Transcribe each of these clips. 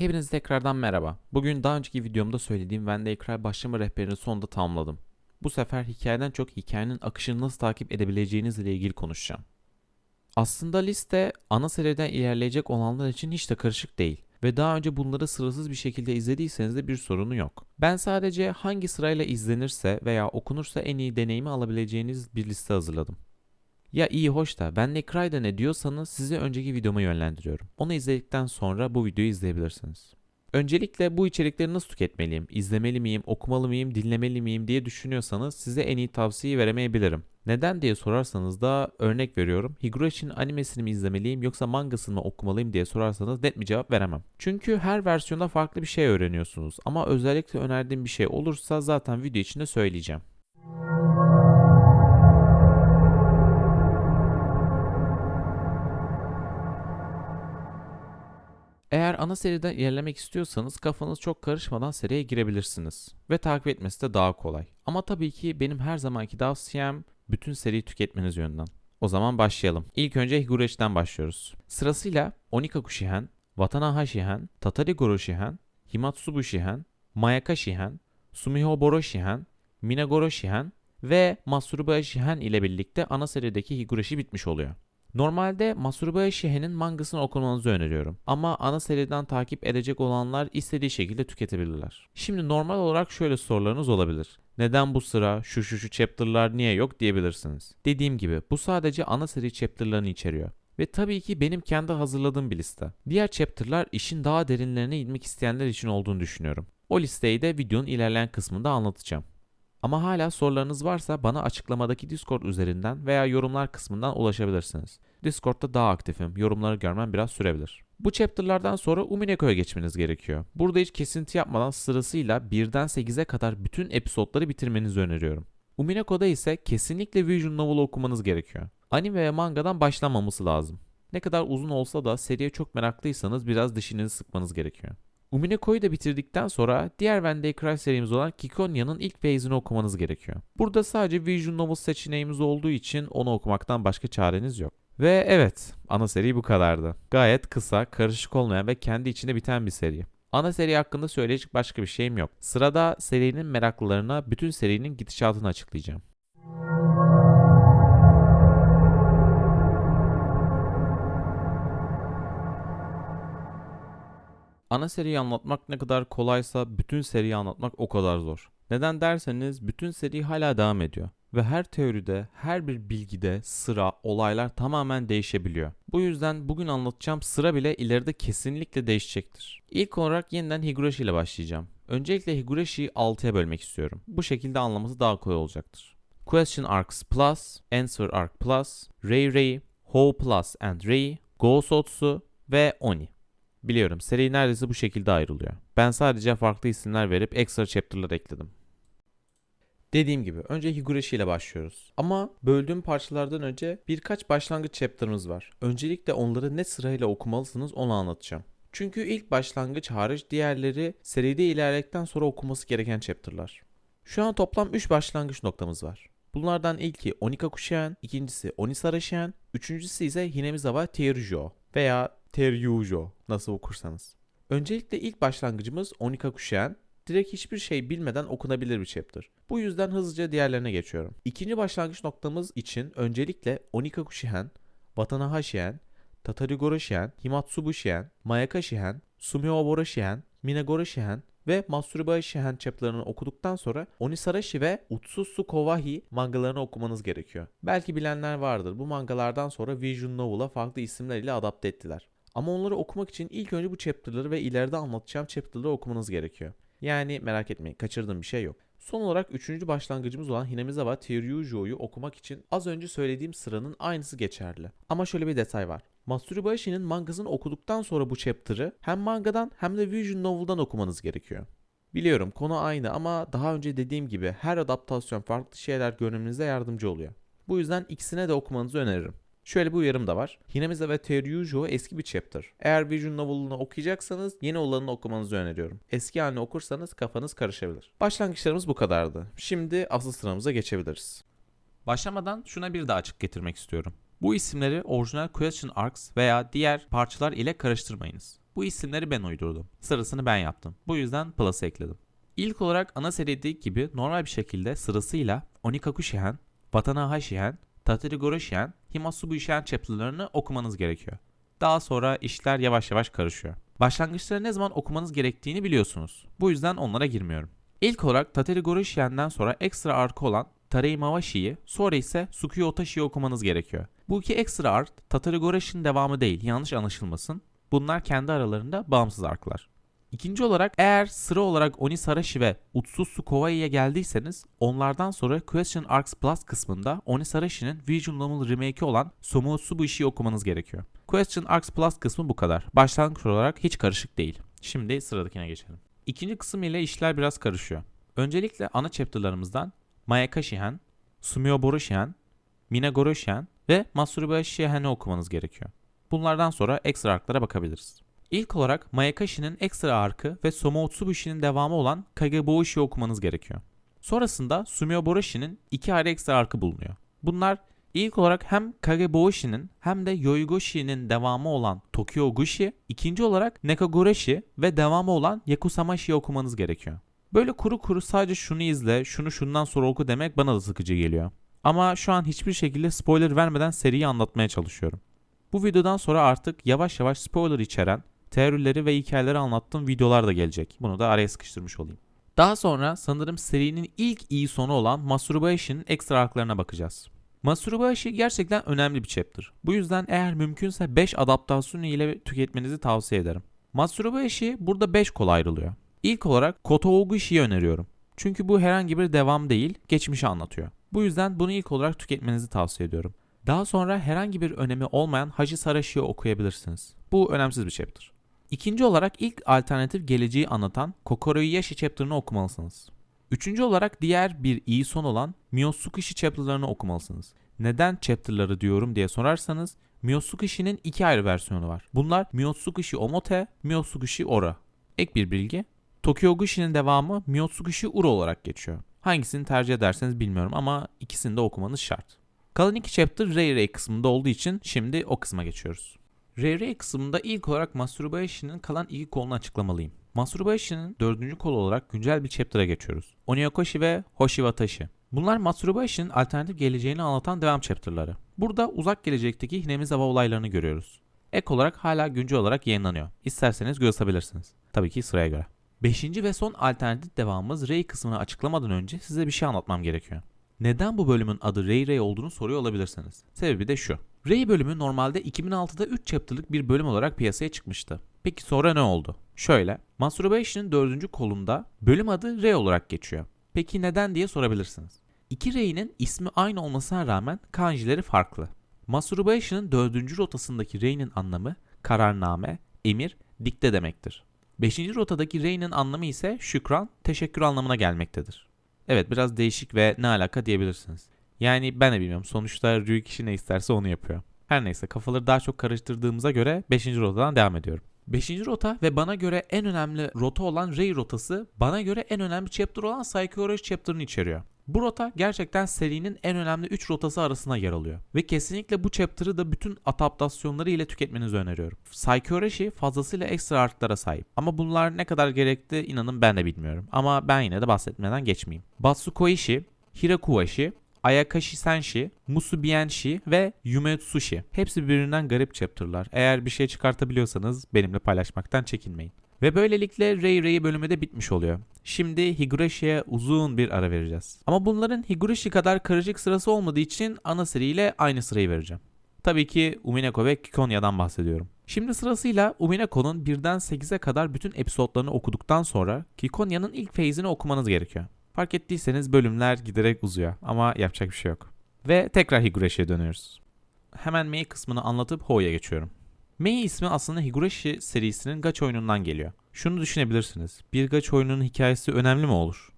Hepinize tekrardan merhaba. Bugün daha önceki videomda söylediğim Venday Cry başlama rehberini sonunda tamamladım. Bu sefer hikayeden çok hikayenin akışını nasıl takip edebileceğiniz ile ilgili konuşacağım. Aslında liste ana seriden ilerleyecek olanlar için hiç de karışık değil ve daha önce bunları sırasız bir şekilde izlediyseniz de bir sorunu yok. Ben sadece hangi sırayla izlenirse veya okunursa en iyi deneyimi alabileceğiniz bir liste hazırladım. Ya iyi hoş da ben de Cry'da ne diyorsanız sizi önceki videoma yönlendiriyorum. Onu izledikten sonra bu videoyu izleyebilirsiniz. Öncelikle bu içerikleri nasıl tüketmeliyim, izlemeli miyim, okumalı mıyım, dinlemeli miyim diye düşünüyorsanız size en iyi tavsiyeyi veremeyebilirim. Neden diye sorarsanız da örnek veriyorum. Higurashi'nin animesini mi izlemeliyim yoksa mangasını mı okumalıyım diye sorarsanız net bir cevap veremem. Çünkü her versiyonda farklı bir şey öğreniyorsunuz ama özellikle önerdiğim bir şey olursa zaten video içinde söyleyeceğim. Ana seriden ilerlemek istiyorsanız kafanız çok karışmadan seriye girebilirsiniz. Ve takip etmesi de daha kolay. Ama tabii ki benim her zamanki tavsiyem bütün seriyi tüketmeniz yönden. O zaman başlayalım. İlk önce Higurashi'den başlıyoruz. Sırasıyla Onikaku Shihen, Watanaha Shihen, Tatari Goro Shihen, Himatsubu Shihen, Mayaka Shihen, Sumihoboro Shihen, Minagoro Shihen ve Masurubaya Shihen ile birlikte ana serideki Higurashi bitmiş oluyor. Normalde Masurubaya Shihen'in mangasını okumanızı öneriyorum. Ama ana seriden takip edecek olanlar istediği şekilde tüketebilirler. Şimdi normal olarak şöyle sorularınız olabilir. Neden bu sıra, şu şu şu chapter'lar niye yok diyebilirsiniz. Dediğim gibi bu sadece ana seri chapter'larını içeriyor. Ve tabii ki benim kendi hazırladığım bir liste. Diğer chapter'lar işin daha derinlerine inmek isteyenler için olduğunu düşünüyorum. O listeyi de videonun ilerleyen kısmında anlatacağım. Ama hala sorularınız varsa bana açıklamadaki Discord üzerinden veya yorumlar kısmından ulaşabilirsiniz. Discord'da daha aktifim. Yorumları görmem biraz sürebilir. Bu chapter'lardan sonra Umineko'ya geçmeniz gerekiyor. Burada hiç kesinti yapmadan sırasıyla 1'den 8'e kadar bütün episodları bitirmenizi öneriyorum. Umineko'da ise kesinlikle Vision Novel okumanız gerekiyor. Anime ve mangadan başlamaması lazım. Ne kadar uzun olsa da seriye çok meraklıysanız biraz dişinizi sıkmanız gerekiyor. Umineko'yu da bitirdikten sonra diğer Venday Cry serimiz olan Kikonya'nın ilk phase'ini okumanız gerekiyor. Burada sadece Vision Novel seçeneğimiz olduğu için onu okumaktan başka çareniz yok. Ve evet, ana seri bu kadardı. Gayet kısa, karışık olmayan ve kendi içinde biten bir seri. Ana seri hakkında söyleyecek başka bir şeyim yok. Sırada serinin meraklılarına bütün serinin gidişatını açıklayacağım. Ana seriyi anlatmak ne kadar kolaysa bütün seriyi anlatmak o kadar zor. Neden derseniz bütün seri hala devam ediyor. Ve her teoride, her bir bilgide sıra, olaylar tamamen değişebiliyor. Bu yüzden bugün anlatacağım sıra bile ileride kesinlikle değişecektir. İlk olarak yeniden Higurashi ile başlayacağım. Öncelikle Higurashi'yi 6'ya bölmek istiyorum. Bu şekilde anlaması daha kolay olacaktır. Question Arcs Plus, Answer Arc Plus, Rei Rei, Hou Plus and Rei, Gousotsu ve Oni. Biliyorum seri neredeyse bu şekilde ayrılıyor. Ben sadece farklı isimler verip ekstra chapter'lar ekledim. Dediğim gibi önce Higurashi ile başlıyoruz. Ama böldüğüm parçalardan önce birkaç başlangıç chapter'ımız var. Öncelikle onları ne sırayla okumalısınız onu anlatacağım. Çünkü ilk başlangıç hariç diğerleri seride ilerledikten sonra okuması gereken chapter'lar. Şu an toplam 3 başlangıç noktamız var. Bunlardan ilki Onikaku Shihen, ikincisi Onisara Shihen, üçüncüsü ise Hinemizawa Teirjo veya Teryujo nasıl okursanız. Öncelikle ilk başlangıcımız Onikaku Shihen. Direkt hiçbir şey bilmeden okunabilir bir chapter. Bu yüzden hızlıca diğerlerine geçiyorum. İkinci başlangıç noktamız için öncelikle Onikaku Shihen, Watanaha Shihen, Tatarigoro Shihen, Himatsubu Shihen, Mayaka Shihen, Sumioboro Shihen, Minagoro Shihen ve Masurubaya Shihen chapter'larını okuduktan sonra Onisarashi ve Utsutsu Kowahi mangalarını okumanız gerekiyor. Belki bilenler vardır. Bu mangalardan sonra Vision Novel'a farklı isimler ile adapte ettiler. Ama onları okumak için ilk önce bu chapter'ları ve ileride anlatacağım chapter'ları okumanız gerekiyor. Yani merak etmeyin kaçırdığım bir şey yok. Son olarak üçüncü başlangıcımız olan Hinamizawa Teryujo'yu okumak için az önce söylediğim sıranın aynısı geçerli. Ama şöyle bir detay var. Matsurubayashi'nin mangasını okuduktan sonra bu chapter'ı hem mangadan hem de Vision Novel'dan okumanız gerekiyor. Biliyorum konu aynı ama daha önce dediğim gibi her adaptasyon farklı şeyler görmenize yardımcı oluyor. Bu yüzden ikisine de okumanızı öneririm. Şöyle bir uyarım da var. Hinamiza ve Teryujo eski bir chapter. Eğer Vision Novel'ını okuyacaksanız yeni olanını okumanızı öneriyorum. Eski halini okursanız kafanız karışabilir. Başlangıçlarımız bu kadardı. Şimdi asıl sıramıza geçebiliriz. Başlamadan şuna bir daha açık getirmek istiyorum. Bu isimleri orijinal Question Arcs veya diğer parçalar ile karıştırmayınız. Bu isimleri ben uydurdum. Sırasını ben yaptım. Bu yüzden Plus'ı ekledim. İlk olarak ana serideki gibi normal bir şekilde sırasıyla Onikaku Shihan, Watanaha Shihan, Tatarigoro Shihan, Himatsubu Shihan chapter'larını okumanız gerekiyor. Daha sonra işler yavaş yavaş karışıyor. Başlangıçları ne zaman okumanız gerektiğini biliyorsunuz. Bu yüzden onlara girmiyorum. İlk olarak Tatarigoro Shihan'den sonra ekstra arkı olan Tarei Mawashi'yi, sonra ise Tsukuyo Otashi'yi okumanız gerekiyor. Bu iki ekstra ark Tatarigoro Shi'nin devamı değil, yanlış anlaşılmasın. Bunlar kendi aralarında bağımsız arklar. İkinci olarak eğer sıra olarak Onisarashi ve Utsutsu Kowaii'ye geldiyseniz onlardan sonra Question Arcs Plus kısmında Onisarashi'nin Vision Novel remake'i olan Somotsubuishi'yi okumanız gerekiyor. Question Arcs Plus kısmı bu kadar. Başlangıç olarak hiç karışık değil. Şimdi sıradakine geçelim. İkinci kısım ile işler biraz karışıyor. Öncelikle ana chapter'larımızdan Mayaka Shihan, Sumiyoboro Shihan, Minagoro Shihan ve Matsurubashi Shihan'ı okumanız gerekiyor. Bunlardan sonra ekstra arklara bakabiliriz. İlk olarak Mayakashi'nin ekstra arkı ve Somotsubushi'nin devamı olan Kageboushi okumanız gerekiyor. Sonrasında Sumiyoboroshi'nin iki ayrı ekstra arkı bulunuyor. Bunlar ilk olarak hem Kageboushinin hem de Yoigoshi'nin devamı olan Tokyo Gushi, ikinci olarak Nekagoroshi ve devamı olan Yakusamashi'yi okumanız gerekiyor. Böyle kuru kuru sadece şunu izle, şunu şundan sonra oku demek bana da sıkıcı geliyor. Ama şu an hiçbir şekilde spoiler vermeden seriyi anlatmaya çalışıyorum. Bu videodan sonra artık yavaş yavaş spoiler içeren teorileri ve hikayeleri anlattığım videolar da gelecek. Bunu da araya sıkıştırmış olayım. Daha sonra sanırım serinin ilk iyi sonu olan Masturbations'in ekstra arklarına bakacağız. Masturbation gerçekten önemli bir chapter. Bu yüzden eğer mümkünse 5 adaptasyonu ile tüketmenizi tavsiye ederim. Masturbation burada 5 kol ayrılıyor. İlk olarak Koto Ogushi'yi öneriyorum. Çünkü bu herhangi bir devam değil, geçmişi anlatıyor. Bu yüzden bunu ilk olarak tüketmenizi tavsiye ediyorum. Daha sonra herhangi bir önemi olmayan Haji Sarashi'yi okuyabilirsiniz. Bu önemsiz bir chapter. İkinci olarak ilk alternatif geleceği anlatan Kokoro Yashi chapter'ını okumalısınız. Üçüncü olarak diğer bir iyi son olan Miyosukushi chapter'larını okumalısınız. Neden chapter'ları diyorum diye sorarsanız Miyosukishi'nin iki ayrı versiyonu var. Bunlar Miyotsukushi Omote, Miyotsukushi Ora. Ek bir bilgi. Tokyo Gushi'nin devamı Miyotsukushi Ura olarak geçiyor. Hangisini tercih ederseniz bilmiyorum ama ikisini de okumanız şart. Kalan iki chapter Ray Ray kısmında olduğu için şimdi o kısma geçiyoruz. Ray kısmında ilk olarak Masturbation'ın kalan iki kolunu açıklamalıyım. Masturbation'ın dördüncü kol olarak güncel bir chapter'a geçiyoruz. Onyokoshi ve Hoshiwatashi. Bunlar Masturbation'ın alternatif geleceğini anlatan devam chapter'ları. Burada uzak gelecekteki Hinemizawa olaylarını görüyoruz. Ek olarak hala güncel olarak yayınlanıyor. İsterseniz göz atabilirsiniz. Tabii ki sıraya göre. Beşinci ve son alternatif devamımız Ray kısmını açıklamadan önce size bir şey anlatmam gerekiyor. Neden bu bölümün adı Ray Ray olduğunu soruyor olabilirsiniz. Sebebi de şu. Ray bölümü normalde 2006'da 3 chapter'lık bir bölüm olarak piyasaya çıkmıştı. Peki sonra ne oldu? Şöyle, Masturbation'ın dördüncü kolunda bölüm adı Ray olarak geçiyor. Peki neden diye sorabilirsiniz. İki Ray'nin ismi aynı olmasına rağmen kanjileri farklı. Masturbation'ın dördüncü rotasındaki Ray'nin anlamı kararname, emir, dikte demektir. Beşinci rotadaki Ray'nin anlamı ise şükran, teşekkür anlamına gelmektedir. Evet biraz değişik ve ne alaka diyebilirsiniz. Yani ben de bilmiyorum. Sonuçta Ryu kişi ne isterse onu yapıyor. Her neyse kafaları daha çok karıştırdığımıza göre 5. rotadan devam ediyorum. 5. rota ve bana göre en önemli rota olan Ray rotası bana göre en önemli chapter olan Psychology chapter'ını içeriyor. Bu rota gerçekten serinin en önemli 3 rotası arasına yer alıyor. Ve kesinlikle bu chapter'ı da bütün adaptasyonları ile tüketmenizi öneriyorum. Psychology fazlasıyla ekstra arklara sahip. Ama bunlar ne kadar gerekli inanın ben de bilmiyorum. Ama ben yine de bahsetmeden geçmeyeyim. Batsukoishi, Hirakuwashi, Ayakashi Senshi, Musubienshi ve Yumetsushi. Hepsi birbirinden garip chapter'lar. Eğer bir şey çıkartabiliyorsanız benimle paylaşmaktan çekinmeyin. Ve böylelikle Ray Ray bölümü de bitmiş oluyor. Şimdi Higurashi'ye uzun bir ara vereceğiz. Ama bunların Higurashi kadar karışık sırası olmadığı için ana seriyle aynı sırayı vereceğim. Tabii ki Umineko ve Kikonya'dan bahsediyorum. Şimdi sırasıyla Umineko'nun 1'den 8'e kadar bütün episodlarını okuduktan sonra Kikonya'nın ilk feyzini okumanız gerekiyor. Fark ettiyseniz bölümler giderek uzuyor ama yapacak bir şey yok. Ve tekrar Higurashi'ye dönüyoruz. Hemen Mei kısmını anlatıp Ho'ya geçiyorum. Mei ismi aslında Higurashi serisinin gacha oyunundan geliyor. Şunu düşünebilirsiniz. Bir gacha oyununun hikayesi önemli mi olur?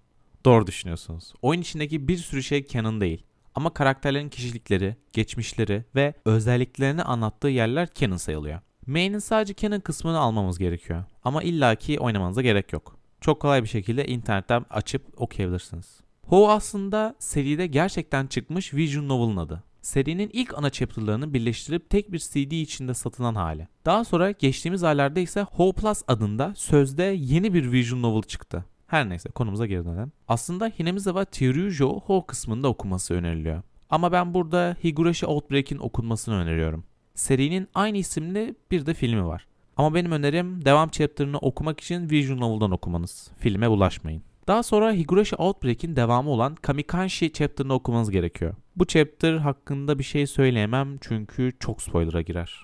Doğru düşünüyorsunuz. Oyun içindeki bir sürü şey canon değil. Ama karakterlerin kişilikleri, geçmişleri ve özelliklerini anlattığı yerler canon sayılıyor. Mei'nin sadece canon kısmını almamız gerekiyor. Ama illaki oynamanıza gerek yok. Çok kolay bir şekilde internetten açıp okuyabilirsiniz. Ho aslında seride gerçekten çıkmış Vision Novel'ın adı. Serinin ilk ana chapter'larını birleştirip tek bir CD içinde satılan hali. Daha sonra geçtiğimiz aylarda ise Ho Plus adında sözde yeni bir visual novel çıktı. Her neyse konumuza geri dönelim. Aslında Hinamizawa Terujo Ho kısmında okunması öneriliyor. Ama ben burada Higurashi Outbreak'in okunmasını öneriyorum. Serinin aynı isimli bir de filmi var. Ama benim önerim devam chapter'ını okumak için visual novel'dan okumanız. Filme bulaşmayın. Daha sonra Higurashi Outbreak'in devamı olan Kamikanshi chapter'ını okumanız gerekiyor. Bu chapter hakkında bir şey söyleyemem çünkü çok spoiler'a girer.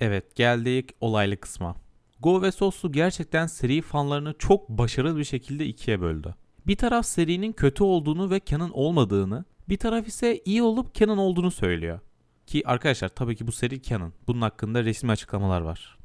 Evet geldik olaylı kısma. Go ve Sosu gerçekten seri fanlarını çok başarılı bir şekilde ikiye böldü. Bir taraf serinin kötü olduğunu ve canon olmadığını, bir taraf ise iyi olup canon olduğunu söylüyor. Ki arkadaşlar tabii ki bu seri canon. Bunun hakkında resmi açıklamalar var.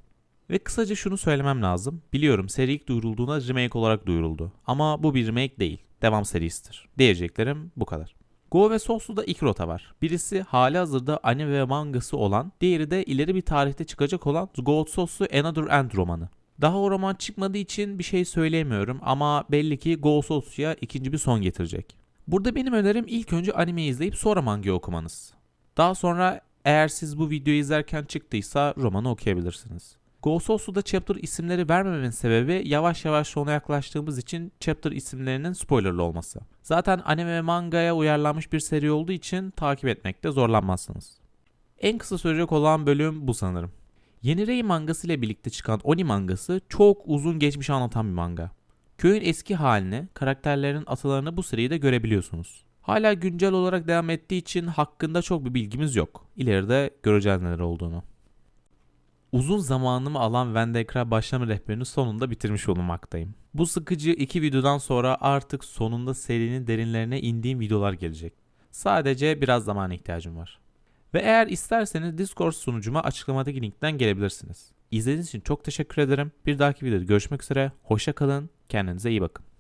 Ve kısaca şunu söylemem lazım. Biliyorum seri ilk duyurulduğunda remake olarak duyuruldu. Ama bu bir remake değil. Devam serisidir. Diyeceklerim bu kadar. Go ve Souls'da iki rota var. Birisi hali hazırda anime ve mangası olan, diğeri de ileri bir tarihte çıkacak olan Gold Souls'u Another End romanı. Daha o roman çıkmadığı için bir şey söyleyemiyorum ama belli ki Go Souls'ya ikinci bir son getirecek. Burada benim önerim ilk önce anime izleyip sonra manga okumanız. Daha sonra eğer siz bu videoyu izlerken çıktıysa romanı okuyabilirsiniz. Gososu'da chapter isimleri vermememin sebebi yavaş yavaş sona yaklaştığımız için chapter isimlerinin spoilerlı olması. Zaten anime ve mangaya uyarlanmış bir seri olduğu için takip etmekte zorlanmazsınız. En kısa sürecek olan bölüm bu sanırım. Yeni Rei mangası ile birlikte çıkan Oni mangası çok uzun geçmiş anlatan bir manga. Köyün eski halini, karakterlerin atalarını bu seride görebiliyorsunuz. Hala güncel olarak devam ettiği için hakkında çok bir bilgimiz yok. İleride göreceğiz neler olduğunu. Uzun zamanımı alan Vendekra başlama rehberini sonunda bitirmiş olmaktayım. Bu sıkıcı iki videodan sonra artık sonunda serinin derinlerine indiğim videolar gelecek. Sadece biraz zamana ihtiyacım var. Ve eğer isterseniz Discord sunucuma açıklamadaki linkten gelebilirsiniz. İzlediğiniz için çok teşekkür ederim. Bir dahaki videoda görüşmek üzere. Hoşça kalın. Kendinize iyi bakın.